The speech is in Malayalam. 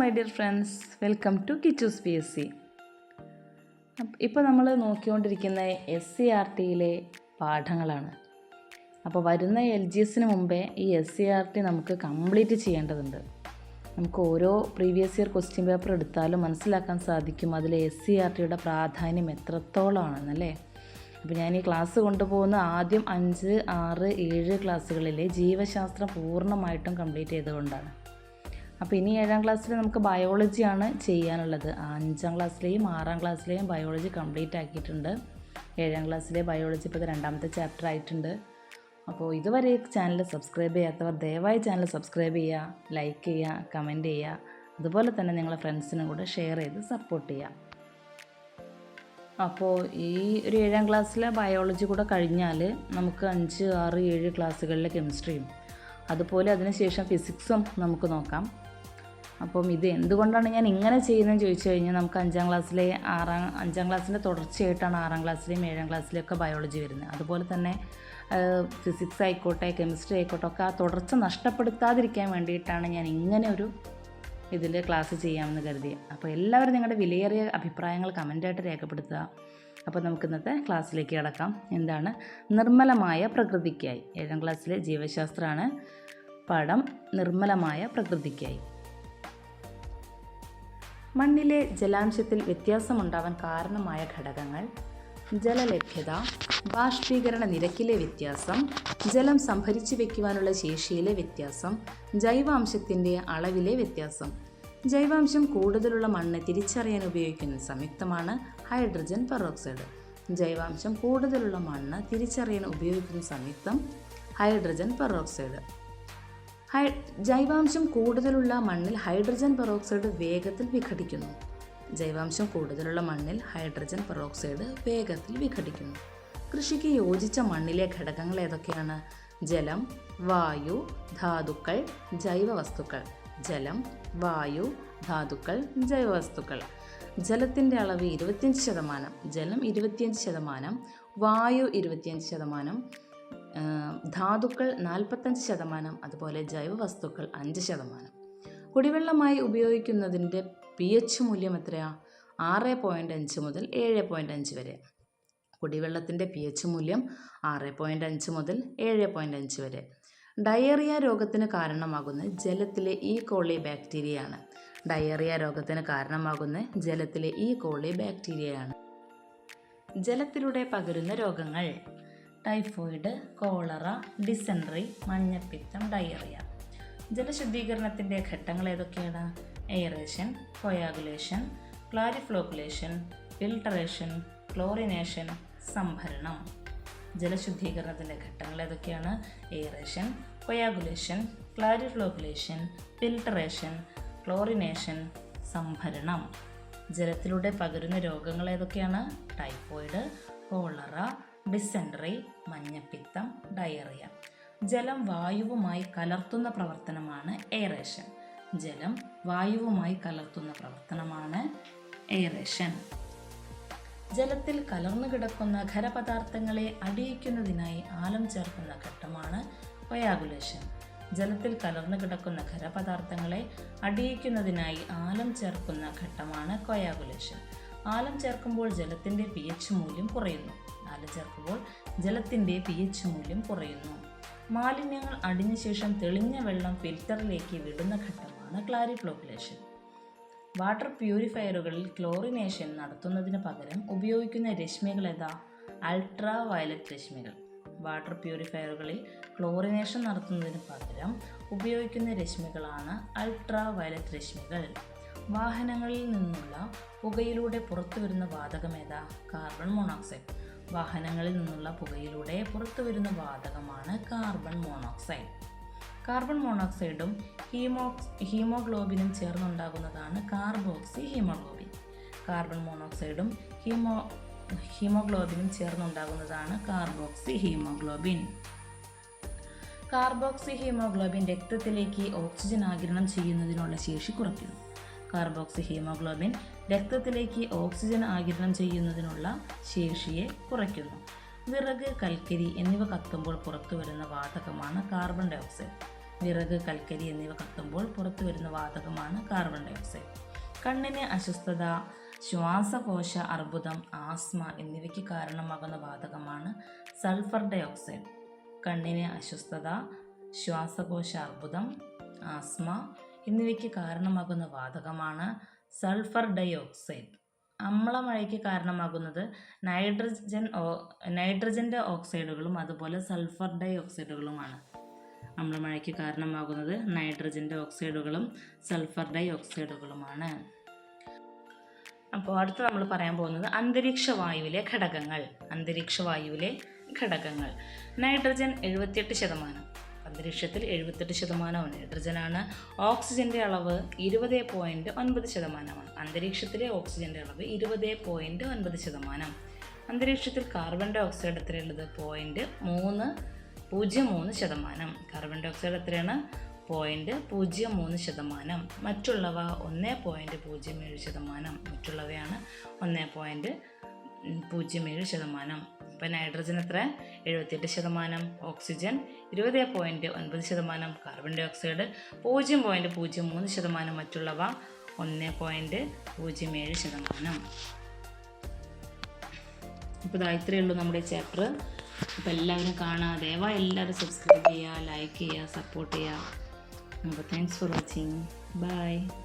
My dear friends welcome to Kichu's P S C ഇപ്പോൾ നമ്മൾ നോക്കിക്കൊണ്ടിരിക്കുന്ന എസ് സി ആർ ടിയിലെ പാഠങ്ങളാണ്. അപ്പോൾ വരുന്ന എൽ ജി എസിന് മുമ്പേ ഈ എസ് സി ആർ ടി നമുക്ക് കംപ്ലീറ്റ് ചെയ്യേണ്ടതുണ്ട്. നമുക്ക് ഓരോ പ്രീവിയസ് ഇയർ ക്വസ്റ്റ്യൻ പേപ്പർ എടുത്താലും മനസ്സിലാക്കാൻ സാധിക്കും അതിലെ എസ് സി ആർ ടിയുടെ പ്രാധാന്യം എത്രത്തോളമാണെന്നല്ലേ അപ്പോൾ ഞാൻ ഈ ക്ലാസ് കൊണ്ടുപോകുന്ന ആദ്യം അഞ്ച് ആറ് ഏഴ് ക്ലാസ്സുകളിലെ ജീവശാസ്ത്രം പൂർണമായിട്ടും കംപ്ലീറ്റ് ചെയ്തുകൊണ്ടാണ് അപ്പോൾ ഇനി ഏഴാം ക്ലാസ്സിൽ നമുക്ക് ബയോളജിയാണ് ചെയ്യാനുള്ളത്. അഞ്ചാം ക്ലാസ്സിലെയും ആറാം ക്ലാസ്സിലെയും ബയോളജി കംപ്ലീറ്റ് ആക്കിയിട്ടുണ്ട്. ഏഴാം ക്ലാസ്സിലെ ബയോളജി ഇപ്പോൾ രണ്ടാമത്തെ ചാപ്റ്റർ ആയിട്ടുണ്ട്. അപ്പോൾ ഇതുവരെ ചാനൽ സബ്സ്ക്രൈബ് ചെയ്യാത്തവർ ദയവായി ചാനൽ സബ്സ്ക്രൈബ് ചെയ്യുക ലൈക്ക് ചെയ്യുക കമന്റ് ചെയ്യുക. അതുപോലെ തന്നെ നിങ്ങളുടെ ഫ്രണ്ട്സിനും കൂടെ ഷെയർ ചെയ്ത് സപ്പോർട്ട് ചെയ്യുക. അപ്പോൾ ഈ ഒരു ഏഴാം ക്ലാസ്സിലെ ബയോളജി കൂടെ കഴിഞ്ഞാൽ നമുക്ക് അഞ്ച് ആറ് ഏഴ് ക്ലാസ്സുകളിലെ കെമിസ്ട്രിയും അതുപോലെ അതിനുശേഷം ഫിസിക്സും നമുക്ക് നോക്കാം. അപ്പം ഇത് എന്തുകൊണ്ടാണ് ഞാൻ ഇങ്ങനെ ചെയ്യുന്നതെന്ന് ചോദിച്ചു കഴിഞ്ഞാൽ നമുക്ക് അഞ്ചാം ക്ലാസ്സിലെ ആറാം അഞ്ചാം ക്ലാസ്സിന്റെ തുടർച്ചയായിട്ടാണ് ആറാം ക്ലാസ്സിലെയും ഏഴാം ക്ലാസ്സിലെയൊക്കെ ബയോളജി വരുന്നത്. അതുപോലെ തന്നെ ഫിസിക്സ് ആയിക്കോട്ടെ കെമിസ്ട്രി ആയിക്കോട്ടെ ഒക്കെ ആ തുടർച്ച നഷ്ടപ്പെടുത്താതിരിക്കാൻ വേണ്ടിയിട്ടാണ് ഞാൻ ഇങ്ങനെ ഒരു ഇതിൽ ക്ലാസ് ചെയ്യാമെന്ന് കരുതി. അപ്പോൾ എല്ലാവരും നിങ്ങളുടെ വിലയേറിയ അഭിപ്രായങ്ങൾ കമന്റായിട്ട് രേഖപ്പെടുത്തുക. അപ്പോൾ നമുക്ക് ഇന്നത്തെ ക്ലാസ്സിലേക്ക് കിടക്കാം. എന്താണ്? നിർമ്മലമായ പ്രകൃതിക്കായി. ഏഴാം ക്ലാസ്സിലെ ജീവശാസ്ത്രമാണ്. പാഠം നിർമ്മലമായ പ്രകൃതിക്കായി. മണ്ണിലെ ജലാംശത്തിൽ വ്യത്യാസമുണ്ടാവാൻ കാരണമായ ഘടകങ്ങൾ ജലലഭ്യത ബാഷ്പീകരണ നിരക്കിലെ വ്യത്യാസം ജലം സംഭരിച്ചു വയ്ക്കുവാനുള്ള ശേഷിയിലെ വ്യത്യാസം ജൈവാംശത്തിന്റെ അളവിലെ വ്യത്യാസം. ജൈവാംശം കൂടുതലുള്ള മണ്ണ് തിരിച്ചറിയാൻ ഉപയോഗിക്കുന്ന സംയുക്തമാണ് ഹൈഡ്രജൻ പെറോക്സൈഡ്. ജൈവാംശം കൂടുതലുള്ള മണ്ണ് തിരിച്ചറിയാൻ ഉപയോഗിക്കുന്ന സംയുക്തം ഹൈഡ്രജൻ പെറോക്സൈഡ്. ഹൈ ജൈവാംശം കൂടുതലുള്ള മണ്ണിൽ ഹൈഡ്രജൻ പെറോക്സൈഡ് വേഗത്തിൽ വിഘടിക്കുന്നു. ജൈവാംശം കൂടുതലുള്ള മണ്ണിൽ ഹൈഡ്രജൻ പെറോക്സൈഡ് വേഗത്തിൽ വിഘടിക്കുന്നു. കൃഷിക്ക് യോജിച്ച മണ്ണിലെ ഘടകങ്ങൾ ഏതൊക്കെയാണ്? ജലം വായു ധാതുക്കൾ ജൈവവസ്തുക്കൾ. ജലം വായു ധാതുക്കൾ ജൈവവസ്തുക്കൾ. ജലത്തിന്റെ അളവ് ഇരുപത്തിയഞ്ച് ശതമാനം ജലം ഇരുപത്തിയഞ്ച് ശതമാനം വായു ഇരുപത്തിയഞ്ച് ശതമാനം ധാതുക്കൾ നാൽപ്പത്തഞ്ച് ശതമാനം അതുപോലെ ജൈവവസ്തുക്കൾ അഞ്ച് ശതമാനം. കുടിവെള്ളമായി ഉപയോഗിക്കുന്നതിന്റെ പി എച്ച് മൂല്യം എത്രയാ? ആറ് പോയിന്റ് അഞ്ച് മുതൽ ഏഴ് പോയിന്റ് അഞ്ച് വരെ. കുടിവെള്ളത്തിന്റെ പി എച്ച് മൂല്യം ആറ് പോയിന്റ് അഞ്ച് മുതൽ ഏഴ് പോയിന്റ് അഞ്ച് വരെ. ഡയേറിയ രോഗത്തിന് കാരണമാകുന്ന ജലത്തിലെ ഈ കോളി ബാക്ടീരിയയാണ് ഡയേറിയ രോഗത്തിന് കാരണമാകുന്ന ജലത്തിലെ ഈ കോളി ബാക്ടീരിയയാണ് ജലത്തിലൂടെ പകരുന്ന രോഗങ്ങൾ ടൈഫോയിഡ് കോളറ ഡിസെൻട്രി മഞ്ഞപ്പിത്തം ഡയറിയ. ജലശുദ്ധീകരണത്തിന്റെ ഘട്ടങ്ങൾ ഏതൊക്കെയാണ്? Aeration coagulation clariflocculation filtration chlorination സംഭരണം. ജലശുദ്ധീകരണത്തിന്റെ ഘട്ടങ്ങൾ ഏതൊക്കെയാണ്? Aeration coagulation clariflocculation filtration chlorination സംഭരണം. ജലത്തിലൂടെ പകരുന്ന രോഗങ്ങൾ ഏതൊക്കെയാണ്? ടൈഫോയിഡ് കോളറ ഡിസെൻട്രി മഞ്ഞപ്പിത്തം ഡയറിയ. ജലം വായുവുമായി കലർത്തുന്ന പ്രവർത്തനമാണ് എയറേഷൻ. ജലം വായുവുമായി കലർത്തുന്ന പ്രവർത്തനമാണ് എയറേഷൻ. ജലത്തിൽ കലർന്നു കിടക്കുന്ന ഖരപദാർത്ഥങ്ങളെ അടിയിക്കുന്നതിനായി ആലം ചേർക്കുന്ന ഘട്ടമാണ് ഒയാഗുലേഷൻ ജലത്തിൽ കലർന്നു കിടക്കുന്ന ഖരപദാർത്ഥങ്ങളെ അടിയിക്കുന്നതിനായി ആലം ചേർക്കുന്ന ഘട്ടമാണ് കൊയാഗുലേഷൻ ആലം ചേർക്കുമ്പോൾ ജലത്തിന്റെ പി എച്ച് മൂല്യം കുറയുന്നു. ആലം ചേർക്കുമ്പോൾ ജലത്തിന്റെ പി എച്ച് മൂല്യം കുറയുന്നു. മാലിന്യങ്ങൾ അടിഞ്ഞ ശേഷം തെളിഞ്ഞ വെള്ളം ഫിൽറ്ററിലേക്ക് വിടുന്ന ഘട്ടമാണ് ക്ലാരിഫ്ലോക്കുലേഷൻ വാട്ടർ പ്യൂരിഫയറുകളിൽ ക്ലോറിനേഷൻ നടത്തുന്നതിന് പകരം ഉപയോഗിക്കുന്ന രശ്മികൾ ഏതാ? അൾട്രാ വയലറ്റ് രശ്മികൾ. വാട്ടർ പ്യൂരിഫയറുകളിൽ ക്ലോറിനേഷൻ നടത്തുന്നതിന് പകരം ഉപയോഗിക്കുന്ന രശ്മികളാണ് അൾട്രാ വയലറ്റ് രശ്മികൾ. വാഹനങ്ങളിൽ നിന്നുള്ള പുകയിലൂടെ പുറത്തു വരുന്ന വാതകം ഏതാ? കാർബൺ മോണോക്സൈഡ് വാഹനങ്ങളിൽ നിന്നുള്ള പുകയിലൂടെ പുറത്തു വരുന്ന വാതകമാണ് കാർബൺ മോണോക്സൈഡ്. കാർബൺ മോണോക്സൈഡും ഹീമോ ഹീമോഗ്ലോബിനും ചേർന്നുണ്ടാകുന്നതാണ് കാർബോക്സി ഹീമോഗ്ലോബിൻ. കാർബൺ മോണോക്സൈഡും ഹീമോ ഹീമോഗ്ലോബിനും ചേർന്നുണ്ടാകുന്നതാണ് കാർബോക്സി ഹീമോഗ്ലോബിൻ. കാർബോക്സി ഹീമോഗ്ലോബിൻ രക്തത്തിലേക്ക് ഓക്സിജൻ ആഗിരണം ചെയ്യുന്നതിനുള്ള ശേഷി കുറയ്ക്കുന്നു. കാർബോക്സി ഹീമോഗ്ലോബിൻ രക്തത്തിലേക്ക് ഓക്സിജൻ ആഗിരണം ചെയ്യുന്നതിനുള്ള ശേഷിയെ കുറയ്ക്കുന്നു. വിറക് കൽക്കരി എന്നിവ കത്തുമ്പോൾ പുറത്തു വരുന്ന വാതകമാണ് കാർബൺ ഡയോക്സൈഡ്. വിറക് കൽക്കരി എന്നിവ കത്തുമ്പോൾ പുറത്തു വരുന്ന വാതകമാണ് കാർബൺ ഡൈ ഓക്സൈഡ് കണ്ണിന് അസ്വസ്ഥത ശ്വാസകോശ അർബുദം ആസ്മ എന്നിവയ്ക്ക് കാരണമാകുന്ന വാതകമാണ് സൾഫർ ഡൈ ഓക്സൈഡ് കണ്ണിന് അസ്വസ്ഥത ശ്വാസകോശ അർബുദം ആസ്മ എന്നിവയ്ക്ക് കാരണമാകുന്ന വാതകമാണ് സൾഫർ ഡൈ ഓക്സൈഡ് അമ്ലമഴയ്ക്ക് കാരണമാകുന്നത് നൈട്രജൻ നൈട്രജന്റെ ഓക്സൈഡുകളും അതുപോലെ സൾഫർ ഡൈ ഓക്സൈഡുകളുമാണ് അമ്ലമഴയ്ക്ക് കാരണമാകുന്നത് നൈട്രജന്റെ ഓക്സൈഡുകളും സൾഫർ ഡൈ ഓക്സൈഡുകളുമാണ് അപ്പോൾ അടുത്ത് നമ്മൾ പറയാൻ പോകുന്നത് അന്തരീക്ഷ വായുവിലെ ഘടകങ്ങൾ അന്തരീക്ഷ വായുവിലെ ഘടകങ്ങൾ. നൈട്രജൻ എഴുപത്തിയെട്ട് ശതമാനം അന്തരീക്ഷത്തിൽ എഴുപത്തെട്ട് ശതമാനവും നൈട്രജനാണ് ഓക്സിജന്റെ അളവ് ഇരുപത് പോയിന്റ് ഒൻപത് ശതമാനമാണ്. അന്തരീക്ഷത്തിലെ ഓക്സിജന്റെ അളവ് ഇരുപത് പോയിന്റ് ഒൻപത് ശതമാനം. അന്തരീക്ഷത്തിൽ കാർബൺ ഡൈ ഓക്സൈഡ് എത്രയുള്ളത് പോയിന്റ് മൂന്ന് പൂജ്യം മൂന്ന് ശതമാനം. കാർബൺ ഡൈ ഓക്സൈഡ് എത്രയാണ്? പോയിന്റ് പൂജ്യം മൂന്ന് ശതമാനം. മറ്റുള്ളവ ഒന്ന് പോയിന്റ് പൂജ്യം ഏഴ് ശതമാനം. മറ്റുള്ളവയാണ് ഒന്ന് പോയിന്റ് പൂജ്യം ഏഴ് ശതമാനം. ഇപ്പം നൈട്രജൻ എത്ര? എഴുപത്തിയെട്ട് ശതമാനം. ഓക്സിജൻ ഇരുപത് പോയിന്റ് ഒൻപത് ശതമാനം. കാർബൺ ഡൈ ഓക്സൈഡ് പൂജ്യം പോയിന്റ് പൂജ്യം മൂന്ന് ശതമാനം. മറ്റുള്ളവ ഒന്ന് പോയിന്റ് പൂജ്യം ഏഴ് ശതമാനം. ഇപ്പോൾ ഇതാ ഇത്രയേ ഉള്ളൂ നമ്മുടെ ചാപ്റ്റർ അപ്പോൾ എല്ലാവരും കാണുക ദയവായി എല്ലാവരും സബ്സ്ക്രൈബ് ചെയ്യുക ലൈക്ക് ചെയ്യുക സപ്പോർട്ട് ചെയ്യുക അപ്പോൾ താങ്ക്സ് ഫോർ വാച്ചിങ് ബൈ